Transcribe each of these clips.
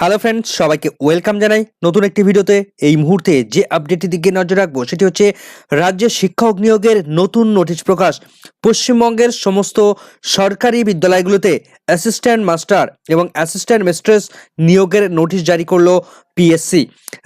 Hello friends সবাইকে welcome জানাই নতুন একটি ভিডিওতে। এই মুহূর্তে যে আপডেটটির দিকে নজর রাখব, সেটি হচ্ছে রাজ্যের শিক্ষক নিয়োগের নতুন নোটিশ প্রকাশ। পশ্চিমবঙ্গের সমস্ত সরকারি বিদ্যালয়গুলোতে অ্যাসিস্ট্যান্ট মাস্টার এবং অ্যাসিস্ট্যান্ট মিস্ট্রেস নিয়োগের নোটিশ জারি করল পিএসসি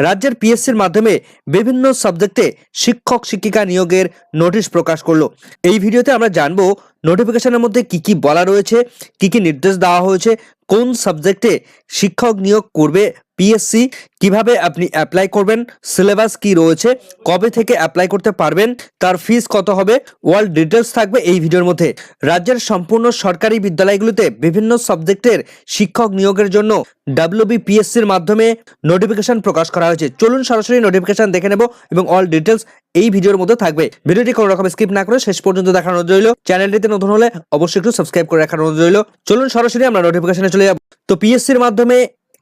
রাজ্যের পিএসসির মাধ্যমে বিভিন্ন সাবজেক্টে শিক্ষক, শিক্ষিকা নিয়োগের নোটিশ প্রকাশ করল। এই ভিডিওতে আমরা জানব নোটিফিকেশনের মধ্যে কি কি বলা রয়েছে, কি কি নির্দেশ দেওয়া হয়েছে কোন সাবজেক্টে শিক্ষক নিয়োগ করবে পিএসসি কীভাবে আপনি অ্যাপ্লাই করবেন সিলেবাস কি রয়েছে, কবে থেকে অ্যাপ্লাই করতে পারবেন, তার ফিস কত হবে ওয়ার্ল্ড ডিটেলস থাকবে এই ভিডিওর মধ্যে। রাজ্যের সম্পূর্ণ সরকারি বিদ্যালয়গুলিতে বিভিন্ন সাবজেক্টের শিক্ষক নিয়োগের জন্য ডাব্লিউবিপিএসসির মাধ্যমে নোটিফিকেশন প্রকাশ করা হয়েছে। চলুন সরাসরি নোটিফিকেশন দেখে নেব এবং অল ডিটেলস এই ভিডিওর মধ্যে থাকবে। ভিডিওটি কোনো রকম স্কিপ না করে শেষ পর্যন্ত দেখানো রইল। চ্যানেলটিতে নতুন হলে অবশ্যই একটু সাবস্ক্রাইব করে রাখানো রইল। চলুন সরাসরি আমরা নোটিফিকেশনে চলে যাব। তো পিএসসির মাধ্যমে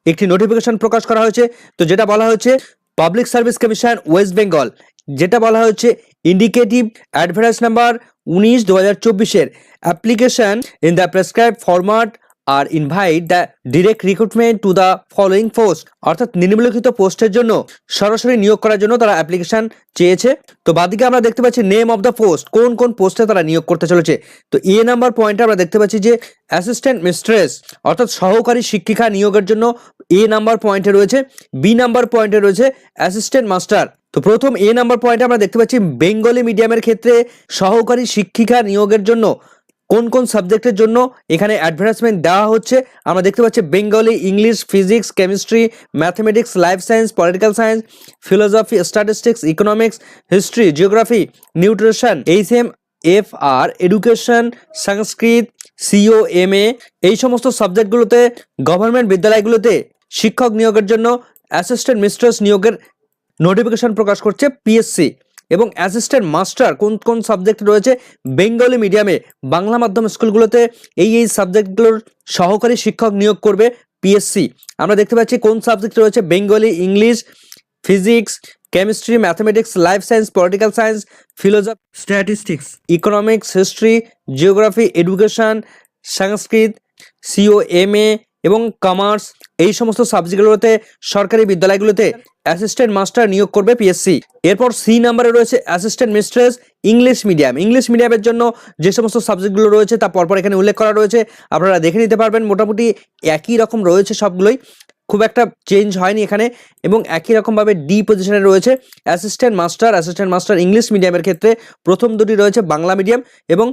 একটি নোটিফিকেশন প্রকাশ করা হয়েছে। তো যেটা বলা হয়েছে public service commission West Bengal যেটা বলা হয়েছে ইন্ডিকেটিভ অ্যাডভার্টাইজ নাম্বার উনিশ দু হাজার চব্বিশের। Application in the prescribed format R invite the direct recruitment to the following post অর্থাৎ নিম্নলিখিত পোস্টের জন্য সরাসরি নিয়োগ করার জন্য তারা অ্যাপ্লিকেশন চেয়েছে। তো বাদিকে আমরা দেখতে পাচ্ছি নেম অফ দ্য পোস্ট কোন কোন পোস্টে তারা নিয়োগ করতে চলেছে। তো এ নাম্বার পয়েন্টে আমরা দেখতে পাচ্ছি যে অ্যাসিস্ট্যান্ট মিস্ট্রেস অর্থাৎ সহকারী শিক্ষিকা নিয়োগের জন্য এ নাম্বার পয়েন্টে রয়েছে বি নাম্বার পয়েন্টে রয়েছে অ্যাসিস্ট্যান্ট মাস্টার তো প্রথম এ নাম্বার পয়েন্টে আমরা দেখতে পাচ্ছি বেঙ্গলি মিডিয়ামের ক্ষেত্রে সহকারী শিক্ষিকা নিয়োগের জন্য। কোন কোন সাবজেক্টের জন্য এখানে অ্যাডভার্টাইজমেন্ট দেওয়া হচ্ছে? আমরা দেখতে পাচ্ছি Bengali English physics chemistry mathematics life science political science philosophy statistics economics history geography nutrition H M F R education Sanskrit CO M A এই সমস্ত সাবজেক্টগুলোতে গভর্নমেন্ট বিদ্যালয়গুলোতে শিক্ষক নিয়োগের জন্য অ্যাসিস্ট্যান্ট মিস্ট্রেস নিয়োগের নোটিফিকেশন প্রকাশ করছে পিএসসি এবং অ্যাসিস্ট্যান্ট মাস্টার কোন কোন সাবজেক্ট রয়েছে বেঙ্গলি মিডিয়ামে বাংলা মাধ্যম স্কুলগুলোতে এই এই সাবজেক্টগুলোর সহকারী শিক্ষক নিয়োগ করবে পিএসসি আমরা দেখতে পাচ্ছি কোন সাবজেক্ট রয়েছে Bengali English physics chemistry mathematics life science political science philosophy statistics economics history geography education Sanskrit CO M A এবং কমার্স এই সমস্ত সাবজেক্টগুলোতে সরকারি বিদ্যালয়গুলোতে অ্যাসিস্ট্যান্ট মাস্টার নিয়োগ করবে পিএসসি এরপর সি নাম্বারে রয়েছে assistant mistress English medium English মিডিয়ামের জন্য যে সমস্ত সাবজেক্টগুলো রয়েছে তা পরপর এখানে উল্লেখ করা রয়েছে। আপনারা দেখে নিতে পারবেন, মোটামুটি একই রকম রয়েছে সবগুলোই। খুব একটা চেঞ্জ হয়নি এখানে এবং একই রকমভাবে ডি পজিশনে রয়েছে assistant master assistant master English মিডিয়ামের ক্ষেত্রে প্রথম দুটি রয়েছে বাংলা মিডিয়াম এবং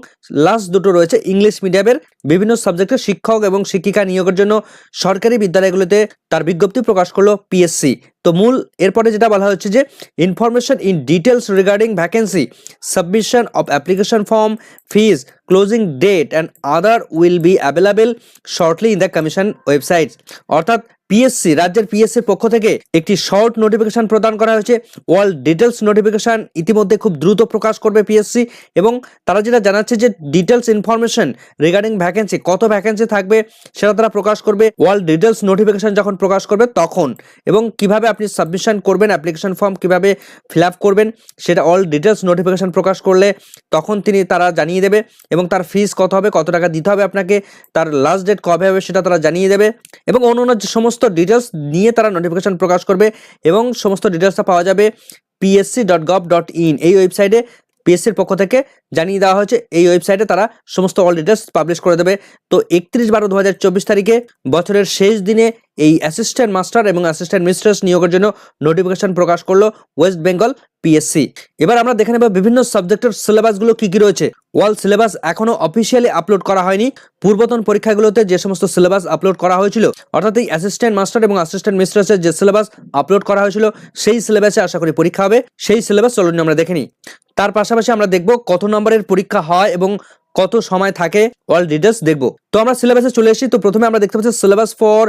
লাস্ট দুটো রয়েছে ইংলিশ মিডিয়ামের বিভিন্ন সাবজেক্টের শিক্ষক এবং শিক্ষিকা নিয়োগের জন্য সরকারি বিদ্যালয়গুলোতে তার বিজ্ঞপ্তি প্রকাশ করল পিএসসি তো মূল, এরপরে যেটা বলা হচ্ছে যে information in details regarding vacancy submission of application form fees closing date and other will be available shortly in the commission website অর্থাৎ পিএসসি রাজ্যের পিএসসির পক্ষ থেকে একটি শর্ট নোটিফিকেশন প্রদান করা হয়েছে। ওয়ার্ল্ড ডিটেলস নোটিফিকেশন ইতিমধ্যে খুব দ্রুত প্রকাশ করবে পিএসসি এবং তারা যেটা জানাচ্ছে যে ডিটেলস ইনফরমেশন রিগার্ডিং ভ্যাকেন্সি কত ভ্যাকেন্সি থাকবে সেটা তারা প্রকাশ করবে। ওয়ার্ল্ড ডিটেলস নোটিফিকেশন যখন প্রকাশ করবে তখন এবং কীভাবে আপনি সাবমিশন করবেন অ্যাপ্লিকেশন ফর্ম কীভাবে ফিল আপ করবেন, সেটা অল ডিটেলস নোটিফিকেশন প্রকাশ করলে তখন তিনি তারা জানিয়ে দেবে এবং তার ফিস কত হবে, কত টাকা দিতে হবে আপনাকে, তার লাস্ট ডেট কবে হবে সেটা তারা জানিয়ে দেবে এবং অন্য অন্য যে সমস্ত ডিটেলস নিয়ে তারা নোটিফিকেশন প্রকাশ করবে এবং সমস্ত ডিটেলসটা পাওয়া যাবে PSC dot gov dot in এই ওয়েবসাইটে পিএসসির পক্ষ থেকে জানিয়ে দেওয়া হয়েছে, এই ওয়েবসাইটে তারা সমস্ত অল ডিটেলস পাবলিশ করে দেবে। তো একত্রিশ বারো দু তারিখে বছরের শেষ দিনে এই অ্যাসিস্ট্যান্ট মাস্টার এবং অ্যাসিস্ট্যান্ট মিস্ট্রেস নিয়োগের জন্য নোটিফিকেশন প্রকাশ করল ওয়েস্ট বেঙ্গল পিএসসি এবার আমরা দেখে নেব বিভিন্ন সাবজেক্টের সিলেবাসগুলো কি কি রয়েছে। ওয়াল সিলেবাস এখনও অফিসিয়ালি আপলোড করা হয়নি। পূর্বতন পরীক্ষাগুলোতে যে সমস্ত সিলেবাস আপলোড করা হয়েছিল, অর্থাৎ এই অ্যাসিস্ট্যান্ট মাস্টার এবং অ্যাসিস্ট্যান্ট মিস্ট্রেসের যে সিলেবাস আপলোড করা হয়েছিল, সেই সিলেবাসে আশা করি পরীক্ষা হবে। সেই সিলেবাস চলুন আমরা দেখে নিই। তার পাশাপাশি আমরা দেখব কত নম্বরের পরীক্ষা হয় এবং কত সময় থাকে অল ডিটেলস দেখব। তো আমরা সিলেবাসে চলে এসেছি, তো প্রথমে আমরা দেখতে পাচ্ছি syllabus for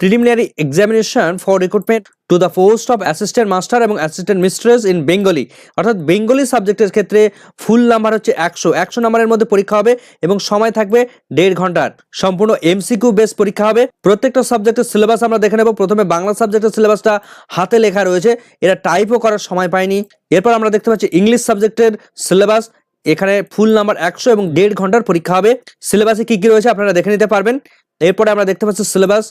preliminary examination for recruitment to the post of assistant master এবং অ্যাসিস্ট্যান্ট মিস্ট্রেস ইন বেঙ্গলি অর্থাৎ বেঙ্গলি সাবজেক্টের ক্ষেত্রে ফুল নাম্বার হচ্ছে একশো। একশো নাম্বারের মধ্যে পরীক্ষা হবে এবং সময় থাকবে দেড় ঘণ্টার। সম্পূর্ণ এমসিকিউ বেস পরীক্ষা হবে। প্রত্যেকটা সাবজেক্টের সিলেবাস আমরা দেখে নেব। প্রথমে বাংলা সাবজেক্টের সিলেবাসটা হাতে লেখা রয়েছে। এরা টাইপও করার সময় পায়নি। এরপর আমরা দেখতে পাচ্ছি ইংলিশ সাবজেক্টের সিলেবাস এখানে ফুল নাম্বার একশো এবং দেড় ঘণ্টার পরীক্ষা হবে। সিলেবাসে কি কি রয়েছে আপনারা দেখে নিতে পারবেন। এরপরে আমরা দেখতে পাচ্ছি সিলেবাস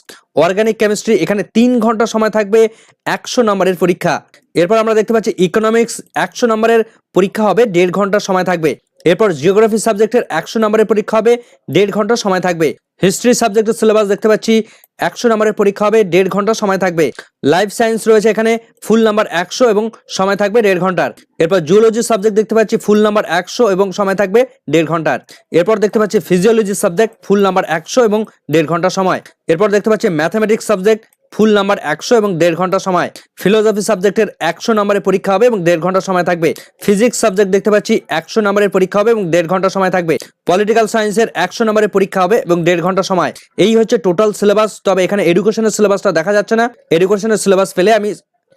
অর্গানিক কেমিস্ট্রি এখানে তিন ঘণ্টা সময় থাকবে একশো নম্বরের পরীক্ষা। এরপর আমরা দেখতে পাচ্ছি ইকোনমিক্স একশো নম্বরের পরীক্ষা হবে, দেড় ঘণ্টা সময় থাকবে। এরপর জিওগ্রাফি সাবজেক্টের একশো নম্বরের পরীক্ষা হবে, দেড় ঘণ্টা সময় থাকবে। হিস্ট্রি সাবজেক্টের সিলেবাস দেখতে পাচ্ছি, একশো নম্বরের পরীক্ষা হবে, দেড় ঘণ্টা সময় থাকবে। লাইফ সায়েন্স রয়েছে এখানে ফুল নাম্বার একশো এবং সময় থাকবে দেড় ঘণ্টার। এরপর জুওলজি সাবজেক্ট দেখতে পাচ্ছি ফুল নাম্বার একশো এবং সময় থাকবে দেড় ঘণ্টার। এরপর দেখতে পাচ্ছি ফিজিওলজি সাবজেক্ট ফুল নাম্বার একশো এবং দেড় ঘণ্টা সময়। এরপর দেখতে পাচ্ছি ম্যাথামেটিক্স সাবজেক্ট ফুল নাম্বার একশো এবং দেড় ঘণ্টা সময়। ফিলোসফি সাবজেক্টের একশো নম্বরের পরীক্ষা হবে এবং দেড় ঘণ্টা সময় থাকবে। ফিজিক্স সাবজেক্ট দেখতে পাচ্ছি, একশো নম্বরের পরীক্ষা হবে এবং দেড় ঘণ্টা সময় থাকবে। পলিটিক্যাল সায়েন্সের একশো নম্বরের পরীক্ষা হবে এবং দেড় ঘণ্টা সময়। এই হচ্ছে টোটাল সিলেবাস, তবে এখানে এডুকেশনের সিলেবাসটা দেখা যাচ্ছে না। এডুকেশনের সিলেবাস পেলে আমি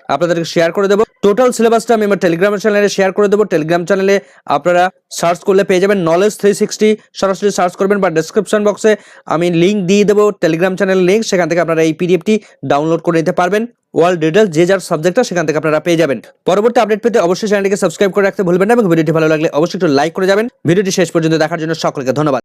আপনাদেরকে শেয়ার করে দেবো। টোটাল সিলেবাসটা আমি আমার টেলিগ্রাম চ্যানেলে শেয়ার করে দেবো। টেলিগ্রাম চ্যানেলে আপনারা সার্চ করলে পেয়ে যাবেন নলেজ থ্রি সিক্সটি সরাসরি সার্চ করবেন বা ডেসক্রিপশন বক্সে আমি লিঙ্ক দিয়ে দেবো টেলিগ্রাম চ্যানেল লিঙ্ক সেখান থেকে আপনারা এই পিডিএফটি ডাউনলোড করে নিতে পারবেন। ওয়াল ডিটেলস যে যার সাবজেক্টটা সেখান থেকে আপনারা পেয়ে যাবেন। পরবর্তী আপডেট পেতে অবশ্যই চ্যানেলটিকে সাবস্ক্রাইব করে রাখতে ভুলবেন না এবং ভিডিওটি ভালো লাগলে অবশ্যই একটু লাইক করে যাবেন। ভিডিওটি শেষ পর্যন্ত দেখার জন্য সকলকে ধন্যবাদ।